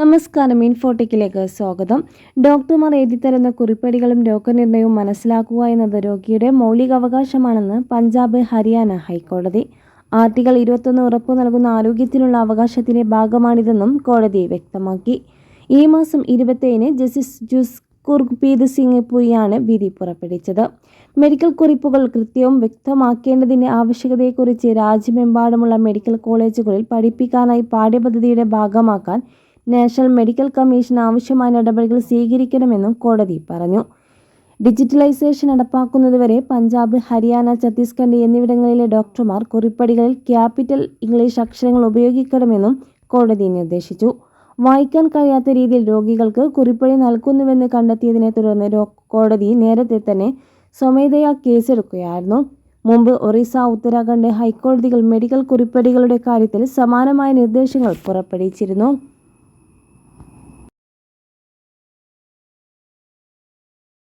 നമസ്കാരം ഇൻഫോട്ടിക്കിലേക്ക് സ്വാഗതം. ഡോക്ടർമാർ എഴുതിത്തരുന്ന കുറിപ്പടികളും രോഗനിർണയവും മനസ്സിലാക്കുക എന്നത് രോഗിയുടെ മൗലികാവകാശമാണെന്ന് പഞ്ചാബ് ഹരിയാന ഹൈക്കോടതി. ആർട്ടിക്കിൾ ഇരുപത്തൊന്ന് ഉറപ്പ് നൽകുന്ന ആരോഗ്യത്തിനുള്ള അവകാശത്തിന്റെ ഭാഗമാണിതെന്നും കോടതി വ്യക്തമാക്കി. ഈ മാസം ഇരുപത്തേഴിന് ജസ്റ്റിസ് ജുസ് കുർപീത് സിംഗ് പുരിയാണ് വിധി പുറപ്പെടുവിച്ചത്. മെഡിക്കൽ കുറിപ്പുകൾ കൃത്യവും വ്യക്തമാക്കേണ്ടതിന്റെ ആവശ്യകതയെക്കുറിച്ച് രാജ്യമെമ്പാടുമുള്ള മെഡിക്കൽ കോളേജുകളിൽ പഠിപ്പിക്കാനായി പാഠ്യപദ്ധതിയുടെ ഭാഗമാക്കാൻ നാഷണൽ മെഡിക്കൽ കമ്മീഷൻ ആവശ്യമായ നടപടികൾ സ്വീകരിക്കണമെന്നും കോടതി പറഞ്ഞു. ഡിജിറ്റലൈസേഷൻ നടപ്പാക്കുന്നതുവരെ പഞ്ചാബ് ഹരിയാന ഛത്തീസ്ഗഡ് എന്നിവിടങ്ങളിലെ ഡോക്ടർമാർ കുറിപ്പടികളിൽ ക്യാപിറ്റൽ ഇംഗ്ലീഷ് അക്ഷരങ്ങൾ ഉപയോഗിക്കണമെന്നും കോടതി നിർദ്ദേശിച്ചു. വായിക്കാൻ കഴിയാത്ത രീതിയിൽ രോഗികൾക്ക് കുറിപ്പടി നൽകുന്നുവെന്ന് കണ്ടെത്തിയതിനെ തുടർന്ന് കോടതി നേരത്തെ തന്നെ സ്വമേധയാ കേസെടുക്കുകയായിരുന്നു. മുമ്പ് ഒറീസ ഉത്തരാഖണ്ഡ് ഹൈക്കോടതികൾ മെഡിക്കൽ കുറിപ്പടികളുടെ കാര്യത്തിൽ സമാനമായ നിർദ്ദേശങ്ങൾ പുറപ്പെടുവിച്ചിരുന്നു.